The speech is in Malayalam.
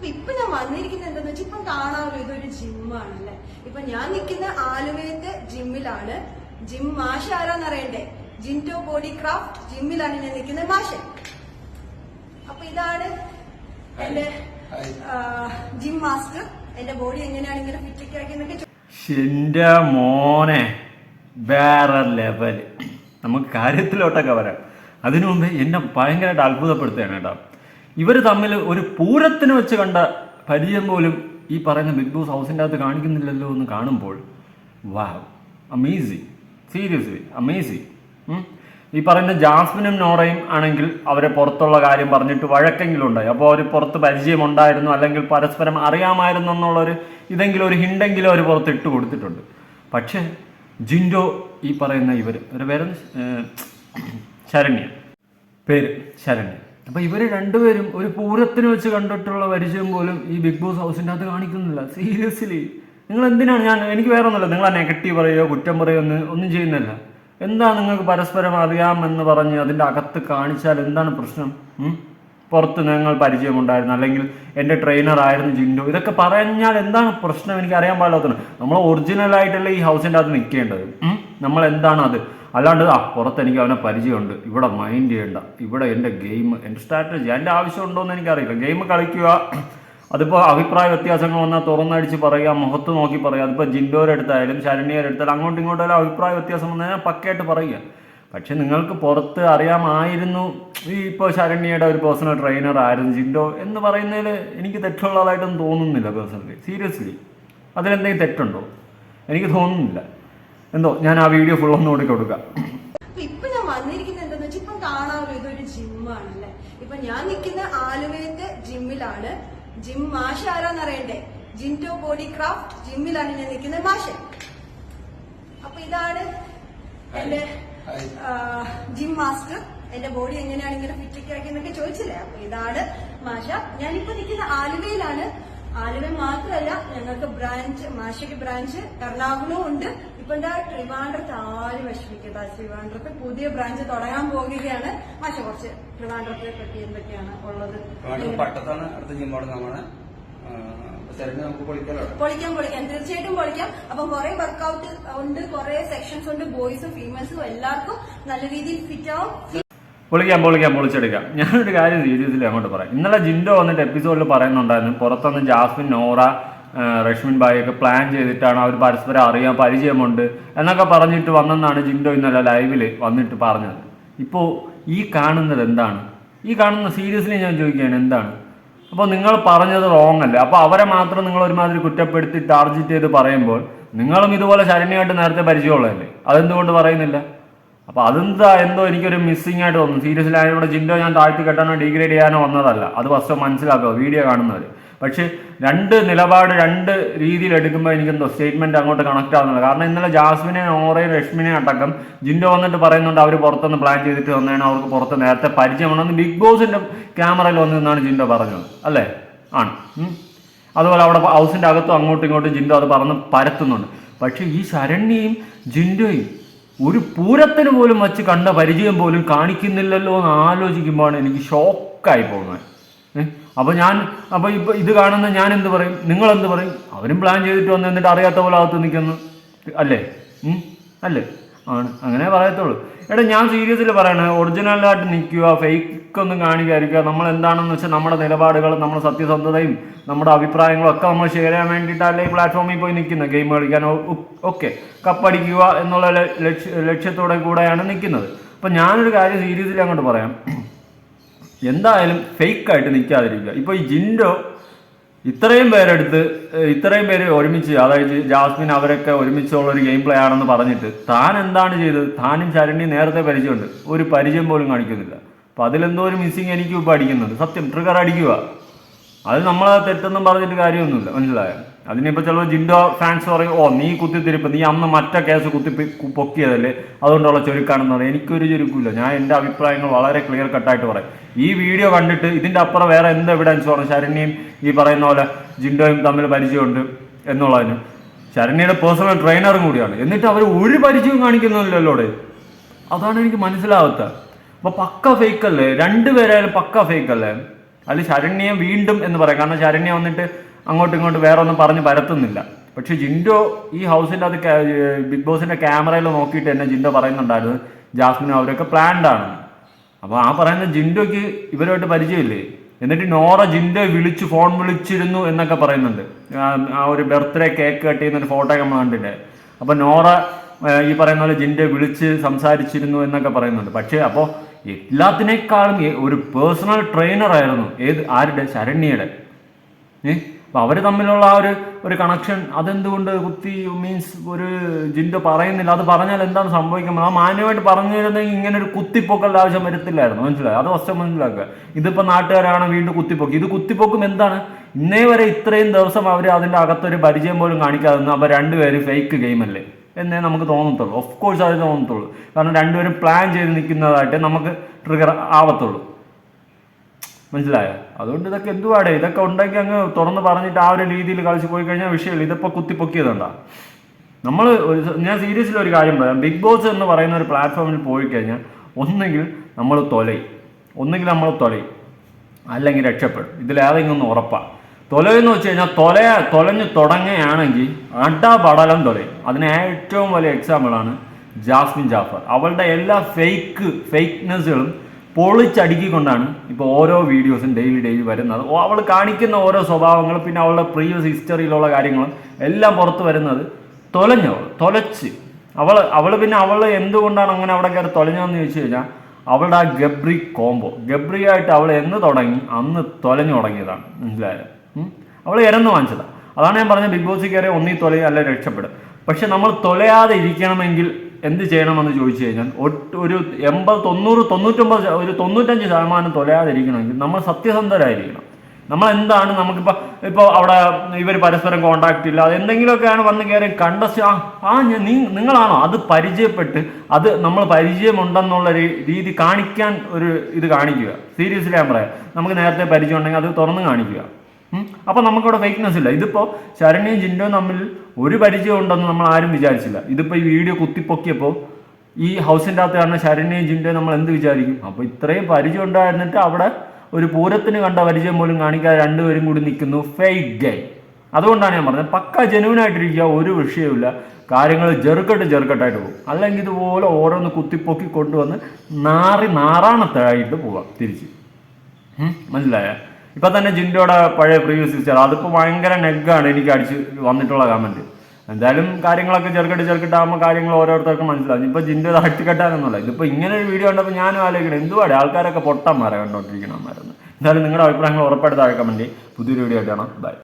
അപ്പൊ ഇപ്പൊ ഞാൻ വന്നിരിക്കുന്നത് എന്താന്ന് വെച്ചാൽ ഇപ്പം കാണാമല്ലോ ഇതൊരു ജിമ്മാണ് അല്ലെ ഇപ്പൊ ഞാൻ നിൽക്കുന്ന ആലുവയത്തെ ജിമ്മിലാണ്. ജിം മാഷ ആരാന്ന് അറിയണ്ടേ? ജിന്റോ ബോഡി ക്രാഫ്റ്റ് ജിമ്മിലാണ് ഞാൻ നിൽക്കുന്നത് മാഷ. അപ്പൊ ഇതാണ് എന്റെ ജിം മാസ്റ്റർ. എന്റെ ബോഡി എങ്ങനെയാണ് ഇങ്ങനെ ഫിറ്റൊക്കെ ആക്കി എന്നൊക്കെ എന്റെ മോനെ വേറെ ലെവൽ നമുക്ക് കാര്യത്തിലോട്ടൊക്കെ വരാം. അതിനു മുമ്പ് എന്നെ ഭയങ്കരമായിട്ട് അത്ഭുതപ്പെടുത്തുകയാണ് കേട്ടോ. ഇവർ തമ്മിൽ ഒരു പൂരത്തിന് വെച്ച് കണ്ട പരിചയം പോലും ഈ പറയുന്ന ബിഗ് ബോസ് ഹൗസിന്റെ അകത്ത് കാണിക്കുന്നില്ലല്ലോ എന്ന് കാണുമ്പോൾ വാവ് അമേസിങ് സീരിയസ്ലി അമേസിങ്. ഈ പറയുന്ന ജാസ്മിനും നോറയും ആണെങ്കിൽ അവരെ പുറത്തുള്ള കാര്യം പറഞ്ഞിട്ട് വഴക്കെങ്കിലും ഉണ്ടായി. അപ്പോൾ അവർ പുറത്ത് പരിചയമുണ്ടായിരുന്നു അല്ലെങ്കിൽ പരസ്പരം അറിയാമായിരുന്നു എന്നുള്ളൊരു ഇതെങ്കിലും ഒരു ഹിണ്ടെങ്കിലും അവർ പുറത്ത് ഇട്ട് കൊടുത്തിട്ടുണ്ട്. പക്ഷേ ജിൻഡോ ഈ പറയുന്ന ഇവർ ഒരു പേര് ശരണ്യ. പേര് ശരണ്യ. അപ്പോൾ ഇവർ രണ്ടുപേരും ഒരു പൂരത്തിന് വെച്ച് കണ്ടിട്ടുള്ള പരിചയം പോലും ഈ ബിഗ് ബോസ് ഹൗസിന്റെ അകത്ത് കാണിക്കുന്നില്ല. സീരിയസ്ലി നിങ്ങൾ എന്തിനാണ്? ഞാൻ എനിക്ക് വേറെ ഒന്നുമില്ല. നിങ്ങൾ ആ നെഗറ്റീവ് പറയുകയോ കുറ്റം പറയുകയോ ഒന്നും ഒന്നും ചെയ്യുന്നില്ല. എന്താ നിങ്ങൾക്ക് പരസ്പരം അറിയാമെന്ന് പറഞ്ഞ് അതിന്റെ അകത്ത് കാണിച്ചാൽ എന്താണ് പ്രശ്നം? പുറത്ത് ഞങ്ങൾ പരിചയമുണ്ടായിരുന്നു. അല്ലെങ്കിൽ എന്റെ ട്രെയിനർ ആയിരുന്നു ജിൻഡോ. ഇതൊക്കെ പറഞ്ഞാൽ എന്താണ് പ്രശ്നം? എനിക്ക് അറിയാൻ പാടില്ലാത്തത് നമ്മൾ ഒറിജിനൽ ആയിട്ടല്ലേ ഈ ഹൗസിന്റെ അകത്ത് നിൽക്കേണ്ടത്. നമ്മൾ എന്താണ് അത്? അല്ലാണ്ട് ആ പുറത്ത് എനിക്ക് അവനെ പരിചയമുണ്ട്. ഇവിടെ മൈൻഡ് ചെയ്യണ്ട. ഇവിടെ എന്റെ ഗെയിം എന്റെ സ്ട്രാറ്റജി എന്റെ ആവശ്യമുണ്ടോ എന്ന് എനിക്കറിയില്ല. ഗെയിം കളിക്കുക അതിപ്പോൾ അഭിപ്രായ വ്യത്യാസങ്ങൾ വന്നാൽ തുറന്നടിച്ച് പറയുക മുഖത്ത് നോക്കി പറയുക. അതിപ്പോൾ ശരണ്യയുടെ അടുത്തായാലും അങ്ങോട്ടും ഇങ്ങോട്ടും അഭിപ്രായ വ്യത്യാസം വന്നാൽ പക്കയായിട്ട് പറയുക. പക്ഷെ നിങ്ങൾക്ക് പുറത്ത് അറിയാമായിരുന്നു ഈ ഇപ്പോൾ ശരണ്യയുടെ ഒരു പേഴ്സണൽ ട്രെയിനർ ആയിരുന്നു ജിൻഡോ എന്ന് പറയുന്നതിൽ എനിക്ക് തെറ്റുള്ളതായിട്ടൊന്നും തോന്നുന്നില്ല പേഴ്സണലി സീരിയസ്ലി അതിലെന്തെങ്കിലും തെറ്റുണ്ടോ? എനിക്ക് തോന്നുന്നില്ല. എന്തോ ഞാൻ ആ വീഡിയോ ഫുൾ ഒന്ന് കൂടി കൊടുക്കാം. അപ്പൊ ഇപ്പൊ ഞാൻ വന്നിരിക്കുന്നത് എന്താന്ന് വെച്ചാൽ ഇപ്പം കാണാമല്ലോ ഇതൊരു ജിമ്മാണ് അല്ലെ ഇപ്പൊ ഞാൻ നിൽക്കുന്ന ആലുവയത്തെ ജിമ്മിലാണ്. ജിം മാഷ ആരാന്ന് അറിയണ്ടേ? ജിന്റോ ബോഡി ക്രാഫ്റ്റ് ജിമ്മിലാണ് ഞാൻ നിൽക്കുന്നത് മാഷ. അപ്പൊ ഇതാണ് എന്റെ ജിം മാസ്റ്റർ. എന്റെ ബോഡി എങ്ങനെയാണ് ഇങ്ങനെ ഫിറ്റൊക്കെ ആക്കി എന്നൊക്കെ ചോദിച്ചില്ലേ? അപ്പൊ ഇതാണ് മാഷ. ഞാനിപ്പോ നിൽക്കുന്ന ആലുവയിലാണ്. ആലുവ മാത്രമല്ല ഞങ്ങൾക്ക് ബ്രാഞ്ച് മാഷിക്ക് ബ്രാഞ്ച് എറണാകുളവും ഉണ്ട്. ഇപ്പൊ എന്താ ട്രിവാൻഡ്രത്ത് ആരും വിഷമിക്കണ്ട ട്രിവാൻഡ്രത്ത് പുതിയ ബ്രാഞ്ച് തുടങ്ങാൻ പോകുകയാണ് മാഷ കുറച്ച് ട്രിവാൻഡ്രത്തെ പറ്റി എന്തൊക്കെയാണ് ഉള്ളത്? പട്ടത്താണ് അടുത്ത ജിമ്മാണ് പൊളിക്കാം പൊളിക്കാം. തീർച്ചയായിട്ടും പൊളിക്കാം. അപ്പൊ കുറെ വർക്കൗട്ട് ഉണ്ട് കുറെ സെക്ഷൻസ് ഉണ്ട്. ബോയ്സും ഫീമെയിൽസും എല്ലാവർക്കും നല്ല രീതിയിൽ ഫിറ്റ് ആവും. പൊളിക്കാം പൊളിക്കാം പൊളിച്ചെടുക്കാം. ഞാനൊരു കാര്യം സീരിയസിൽ അങ്ങോട്ട് പറയാം. ഇന്നലെ ജിൻഡോ വന്നിട്ട് എപ്പിസോഡിൽ പറയുന്നുണ്ടായിരുന്നു പുറത്തുനിന്ന് ജാസ്മിൻ നോറ റഷ്മിൻ ബായി പ്ലാൻ ചെയ്തിട്ടാണ് അവർ പരസ്പരം അറിയാൻ പരിചയമുണ്ട് എന്നൊക്കെ പറഞ്ഞിട്ട് വന്നെന്നാണ് ജിൻഡോ ഇന്നലെ ലൈവിൽ വന്നിട്ട് പറഞ്ഞത്. ഇപ്പോൾ ഈ കാണുന്നത് എന്താണ്? ഈ കാണുന്ന സീരിയസ്ലി ഞാൻ ചോദിക്കുകയാണ് എന്താണ്? അപ്പോൾ നിങ്ങൾ പറഞ്ഞത് റോങ് അല്ല? അപ്പോൾ അവരെ മാത്രം നിങ്ങൾ ഒരുമാതിരി കുറ്റപ്പെടുത്തി ടാർജറ്റ് ചെയ്ത് പറയുമ്പോൾ നിങ്ങളും ഇതുപോലെ ശരണ്യമായിട്ട് നേരത്തെ പരിചയമുള്ളതല്ലേ? അതെന്തുകൊണ്ട് പറയുന്നില്ല? അപ്പൊ അതെന്താ എന്തോ എനിക്കൊരു മിസ്സിംഗ് ആയിട്ട് തോന്നുന്നു. സീരിയസ്ലി ഇവിടെ ജിൻഡോ ഞാൻ താഴ്ത്തി കെട്ടാനോ ഡിഗ്രേഡ് ചെയ്യാനോ വന്നതല്ല. അത് ഫസ്റ്റ് മനസ്സിലാക്കുക വീഡിയോ കാണുന്നവർ പക്ഷേ രണ്ട് നിലപാട് രണ്ട് രീതിയിൽ എടുക്കുമ്പോൾ എനിക്കെന്തോ സ്റ്റേറ്റ്മെന്റ് അങ്ങോട്ട് കണക്ട് ആവുന്നില്ല. കാരണം ഇന്നലെ ജാസ്മിനെ ഓറയും രശ്മിനെ അടക്കം ജിൻഡോ വന്നിട്ട് പറയുന്നുണ്ട് അവർ പുറത്തുനിന്ന് പ്ലാൻ ചെയ്തിട്ട് വന്നതാണ് അവർക്ക് പുറത്ത് നേരത്തെ പരിചയമുണ്ടെന്ന് ബിഗ് ബോസിന്റെ ക്യാമറയിൽ വന്നിരുന്നാണ് ജിൻഡോ പറഞ്ഞത്. അല്ലേ? ആണ്. അതുപോലെ അവിടെ ഹൗസിന്റെ അകത്തും അങ്ങോട്ടും ഇങ്ങോട്ടും ജിൻഡോ അത് പറഞ്ഞ് പരത്തുന്നുണ്ട്. പക്ഷേ ഈ ശരണ്യയും ജിൻഡോയും ഒരു പൂരത്തിന് പോലും വച്ച് കണ്ട പരിചയം പോലും കാണിക്കുന്നില്ലല്ലോ എന്ന് ആലോചിക്കുമ്പോഴാണ് എനിക്ക് ഷോക്കായി പോകുന്നത്. ഏ? അപ്പൊ ഞാൻ അപ്പൊ ഇപ്പൊ ഇത് കാണുന്ന ഞാൻ എന്ത് പറയും? നിങ്ങൾ എന്ത് പറയും? അവരും പ്ലാൻ ചെയ്തിട്ട് വന്ന് എന്നിട്ട് അറിയാത്ത പോലെ അകത്ത് നിൽക്കുന്നു. അല്ലേ? അല്ലേ? ആണ്. അങ്ങനെ പറയത്തുള്ളൂ. എടാ ഞാൻ സീരിയസിൽ പറയണേ ഒറിജിനലായിട്ട് നിൽക്കുക ഫേക്ക് ഒന്നും കാണിക്കാതിരിക്കുക നമ്മൾ എന്താണെന്ന് വെച്ചാൽ നമ്മുടെ നിലപാടുകൾ നമ്മുടെ സത്യസന്ധതയും നമ്മുടെ അഭിപ്രായങ്ങളും ഒക്കെ നമ്മൾ ഷെയർ ചെയ്യാൻ വേണ്ടിയിട്ടല്ലേ ഈ പ്ലാറ്റ്ഫോമിൽ പോയി നിൽക്കുന്നത് ഗെയിം കളിക്കാൻ. ഓക്കെ. കപ്പടിക്കുക എന്നുള്ള ലക്ഷ്യ ലക്ഷ്യത്തോടെ കൂടെയാണ് നിൽക്കുന്നത്. അപ്പം ഞാനൊരു കാര്യം സീരിയസിൽ അങ്ങോട്ട് പറയാം. എന്തായാലും ഫേക്കായിട്ട് നിൽക്കാതിരിക്കുക. ഇപ്പോൾ ഈ ജിൻഡോ ഇത്രയും പേരെടുത്ത് ഇത്രയും പേര് ഒരുമിച്ച് അതായത് ജാസ്മിൻ അവരൊക്കെ ഒരുമിച്ചുള്ള ഒരു ഗെയിം പ്ലേ ആണെന്ന് പറഞ്ഞിട്ട് താൻ എന്താണ് ചെയ്തത്? താനും ശരണ്യ നേരത്തെ പരിചയമുണ്ട്. ഒരു പരിചയം പോലും കാണിക്കുന്നില്ല. അപ്പം അതിലെന്തോ ഒരു മിസ്സിങ് എനിക്ക് ഇപ്പോൾ അടിക്കുന്നുണ്ട്. സത്യം ട്രിഗർ അടിക്കുക അത് നമ്മൾ തെറ്റൊന്നും പറഞ്ഞിട്ട് കാര്യമൊന്നുമില്ല. മനസ്സിലായോ? അതിനിപ്പോൾ ചിലപ്പോൾ ജിൻഡോ ഫാൻസ് പറയും ഓ നീ കുത്തിത്തിരിപ്പ് നീ അന്ന് മറ്റേ കേസ് കുത്തി പൊക്കിയതല്ലേ? അതുകൊണ്ടുള്ള ചുരുക്കാണെന്ന് പറയും. എനിക്കൊരു ചുരുക്കില്ല. ഞാൻ എന്റെ അഭിപ്രായങ്ങൾ വളരെ ക്ലിയർ കട്ടായിട്ട് പറയും. ഈ വീഡിയോ കണ്ടിട്ട് ഇതിന്റെ അപ്പുറം വേറെ എന്ത് എവിഡൻസ് പറഞ്ഞു ശരണ്യയും ഈ പറയുന്ന പോലെ ജിൻഡോയും തമ്മിൽ പരിചയമുണ്ട് എന്നുള്ളതിന്. ശരണ്യയുടെ പേഴ്സണൽ ട്രെയിനറും കൂടിയാണ്. എന്നിട്ട് അവർ ഒരു പരിചയവും കാണിക്കുന്നില്ലല്ലോ അതാണ് എനിക്ക് മനസ്സിലാവാത്ത അപ്പൊ പക്ക ഫേക്ക് അല്ലേ? രണ്ടുപേരായാലും പക്ക ഫേക്ക് അല്ലേ? അതിൽ ശരണ്യം വീണ്ടും എന്ന് പറയാം. കാരണം ശരണ്യ വന്നിട്ട് അങ്ങോട്ടും ഇങ്ങോട്ടും വേറെ ഒന്നും പറഞ്ഞ് പരത്തുന്നില്ല. പക്ഷെ ജിൻഡോ ഈ ഹൗസിന്റെ അത് ബിഗ് ബോസിന്റെ ക്യാമറയിൽ നോക്കിയിട്ട് തന്നെ ജിൻഡോ പറയുന്നുണ്ടായിരുന്നു ജാസ്മിനും അവരൊക്കെ പ്ലാൻഡ് ആണ്. അപ്പോൾ ആ പറയുന്ന ജിൻഡോയ്ക്ക് ഇവരുമായിട്ട് പരിചയമില്ലേ? എന്നിട്ട് നോറ ജിൻഡോ വിളിച്ച് ഫോൺ വിളിച്ചിരുന്നു എന്നൊക്കെ പറയുന്നുണ്ട്. ആ- ഒരു ബർത്ത്ഡേ കേക്ക് കട്ട് ചെയ്യുന്ന ഒരു ഫോട്ടോ നമ്മൾ കണ്ടില്ലേ? അപ്പോൾ നോറ ഈ പറയുന്ന പോലെ ജിൻഡോ വിളിച്ച് സംസാരിച്ചിരുന്നു എന്നൊക്കെ പറയുന്നുണ്ട്. പക്ഷേ അപ്പോൾ എല്ലാത്തിനേക്കാളും ഒരു പേഴ്സണൽ ട്രെയിനർ ആയിരുന്നു ഏത് ആരുടെ? ശരണ്യയുടെ. ഏ? അപ്പൊ അവർ തമ്മിലുള്ള ആ ഒരു ഒരു കണക്ഷൻ അതെന്തുകൊണ്ട് കുത്തി മീൻസ് ഒരു ജിൻഡോ പറയുന്നില്ല? അത് പറഞ്ഞാൽ എന്താണ് സംഭവിക്കുന്നത്? ആ മാന്യമായിട്ട് പറഞ്ഞിരുന്നെങ്കിൽ ഇങ്ങനെ ഒരു കുത്തിപ്പൊക്കളുടെ ആവശ്യം വരത്തില്ലായിരുന്നു. മനസ്സിലായി? അത് ഫസ്റ്റ് മനസ്സിലാക്കുക. ഇതിപ്പോ നാട്ടുകാരാണ് വീണ്ടും കുത്തിപ്പൊക്കി. ഇത് കുത്തിപ്പൊക്കും എന്താണ്? ഇന്നേ വരെ ഇത്രയും ദിവസം അവർ അതിന്റെ അകത്തൊരു പരിചയം പോലും കാണിക്കാതെ അപ്പൊ രണ്ടുപേരും ഫേക്ക് ഗെയിം അല്ലേ? എന്നേ നമുക്ക് തോന്നത്തുള്ളൂ. ഓഫ് കോഴ്സ് അത് തോന്നത്തുള്ളൂ. കാരണം രണ്ടുപേരും പ്ലാൻ ചെയ്ത് നിൽക്കുന്നതായിട്ട് നമുക്ക് ട്രിഗർ ആവത്തുള്ളൂ. മനസ്സിലായോ? അതുകൊണ്ട് ഇതൊക്കെ എന്തുവാടേ? ഇതൊക്കെ ഉണ്ടെങ്കിൽ അങ്ങ് തുറന്ന് പറഞ്ഞിട്ട് ആ ഒരു രീതിയിൽ കളിച്ച് പോയി കഴിഞ്ഞാൽ വിഷയമില്ല. ഇതിപ്പോൾ കുത്തിപ്പൊക്കിയതുണ്ടാ നമ്മൾ ഞാൻ സീരിയസിൽ ഒരു കാര്യം പറയാം. ബിഗ് ബോസ് എന്ന് പറയുന്ന ഒരു പ്ലാറ്റ്ഫോമിൽ പോയി കഴിഞ്ഞാൽ ഒന്നെങ്കിൽ നമ്മൾ തൊലയും. ഒന്നെങ്കിൽ നമ്മൾ തൊലയും. അല്ലെങ്കിൽ രക്ഷപ്പെടും. ഇതിലേതെങ്കിലും ഒന്ന് ഉറപ്പാ. തൊലയെന്ന് വെച്ച് കഴിഞ്ഞാൽ തൊല തൊലഞ്ഞ് തുടങ്ങുകയാണെങ്കിൽ അടപടലം തൊലയും അതിന് ഏറ്റവും വലിയ എക്സാമ്പിളാണ് ജാസ്മിൻ ജാഫർ. അവളുടെ എല്ലാ ഫേക്ക് ഫേക്ക്നെസ്സുകളും പൊളിച്ചടുക്കിക്കൊണ്ടാണ് ഇപ്പോൾ ഓരോ വീഡിയോസും ഡെയിലി ഡെയിലി വരുന്നത്. അവൾ കാണിക്കുന്ന ഓരോ സ്വഭാവങ്ങളും പിന്നെ അവളുടെ പ്രീവിയസ് ഹിസ്റ്ററിയിലുള്ള കാര്യങ്ങളും എല്ലാം പുറത്ത് വരുന്നത് തൊലഞ്ഞവൾ തൊലച്ച്. അവൾ അവൾ പിന്നെ അവൾ എന്തുകൊണ്ടാണ് അങ്ങനെ അവിടെ കയറി തൊലഞ്ഞതെന്ന് ചോദിച്ചു കഴിഞ്ഞാൽ അവളുടെ ആ ഗബ്രി കോംബോ ഗബ്രിയായിട്ട് അവൾ എന്ന് തുടങ്ങി അന്ന് തൊലഞ്ഞു തുടങ്ങിയതാണ്. മനസ്സിലായത് അവൾ ഇരന്ന് വാങ്ങിച്ചതാണ് അതാണ് ഞാൻ പറഞ്ഞത് ബിഗ് ബോസിൽ കയറി ഒന്നീ തൊലയും അല്ല രക്ഷപ്പെടും. പക്ഷെ നമ്മൾ തൊലയാതെ ഇരിക്കണമെങ്കിൽ എന്ത് ചെയ്യണമെന്ന് ചോദിച്ചു കഴിഞ്ഞാൽ ഒരു എൺപത് തൊണ്ണൂറ് തൊണ്ണൂറ്റൊമ്പത് ഒരു തൊണ്ണൂറ്റഞ്ച് ശതമാനം തൊലയാതെ ഇരിക്കണമെങ്കിൽ നമ്മൾ സത്യസന്ധരായിരിക്കണം. നമ്മൾ എന്താണ് നമുക്കിപ്പോൾ ഇപ്പോൾ അവിടെ ഇവർ പരസ്പരം കോണ്ടാക്ട് ഇല്ല. അത് എന്തെങ്കിലുമൊക്കെയാണ് വന്ന് കയറി കണ്ടസ്റ്റ് ആ ആ നീ നിങ്ങളാണോ? അത് പരിചയപ്പെട്ട് അത് നമ്മൾ പരിചയമുണ്ടെന്നുള്ള രീതി കാണിക്കാൻ ഒരു ഇത് കാണിക്കുക. സീരിയസ്ലി ഞാൻ പറയാം നമുക്ക് നേരത്തെ പരിചയം ഉണ്ടെങ്കിൽ അത് തുറന്ന് കാണിക്കുക. നമുക്ക് നമുക്കവിടെ ഫേക്ക്നെസ് ഇല്ല. ഇതിപ്പോ ശരണ്യും ജിൻഡോ തമ്മിൽ ഒരു പരിചയം ഉണ്ടെന്ന് നമ്മൾ ആരും വിചാരിച്ചില്ല. ഇതിപ്പോ ഈ വീഡിയോ കുത്തിപ്പൊക്കിയപ്പോ ഈ ഹൗസിന്റെ അകത്ത് കാണുന്ന ശരണ്യും ജിൻഡോയും നമ്മൾ എന്ത് വിചാരിക്കും? അപ്പോൾ ഇത്രയും പരിചയം ഉണ്ടായിരുന്നിട്ട് അവിടെ ഒരു പൂരത്തിന് കണ്ട പരിചയം പോലും കാണിക്കാതെ രണ്ടുപേരും കൂടി നിൽക്കുന്നു. ഫേക്ക് ഗൈ അതുകൊണ്ടാണ് ഞാൻ പറഞ്ഞത്. പക്ക ജനുവിനായിട്ടിരിക്കുക ഒരു വിഷയമില്ല കാര്യങ്ങൾ ജെറുക്കട്ട് ജെറുക്കട്ടായിട്ട് പോകും. അല്ലെങ്കിൽ ഇതുപോലെ ഓരോന്ന് കുത്തിപ്പൊക്കി കൊണ്ടുവന്ന് നാറി നാറാണത്തായിട്ട് പോവാം. തിരിച്ച്. മനസ്സിലായ? ഇപ്പൊ തന്നെ ജിൻഡോയുടെ പഴയ പ്രീവിയസ് സിസ്റ്റർ അതിപ്പോ ഭയങ്കര നെഗാണ് എനിക്ക് അടിച്ച് വന്നിട്ടുള്ള കമന്റ് എന്തായാലും കാര്യങ്ങളൊക്കെ ചെറുക്കട്ട് ചെറുക്കിട്ടാകുമ്പോൾ കാര്യങ്ങൾ ഓരോരുത്തർക്കും മനസ്സിലാവും. ഇപ്പൊ ജിൻഡോ അട്ടിക്കെട്ടാനൊന്നുമല്ല ഇതിപ്പോ ഇങ്ങനെ ഒരു വീഡിയോ കണ്ടപ്പോൾ ഞാനും ആലോചിക്കണം എന്തുവാടെ ആൾക്കാരൊക്കെ പൊട്ടന്മാരെ കണ്ടോണ്ടിരിക്കണമായിരുന്നു എന്തായാലും നിങ്ങളുടെ അഭിപ്രായങ്ങൾ ഉറപ്പായിട്ട് താഴെ കമന്റ് പുതിയൊരു വീഡിയോ ആയിട്ടാണ് ബൈ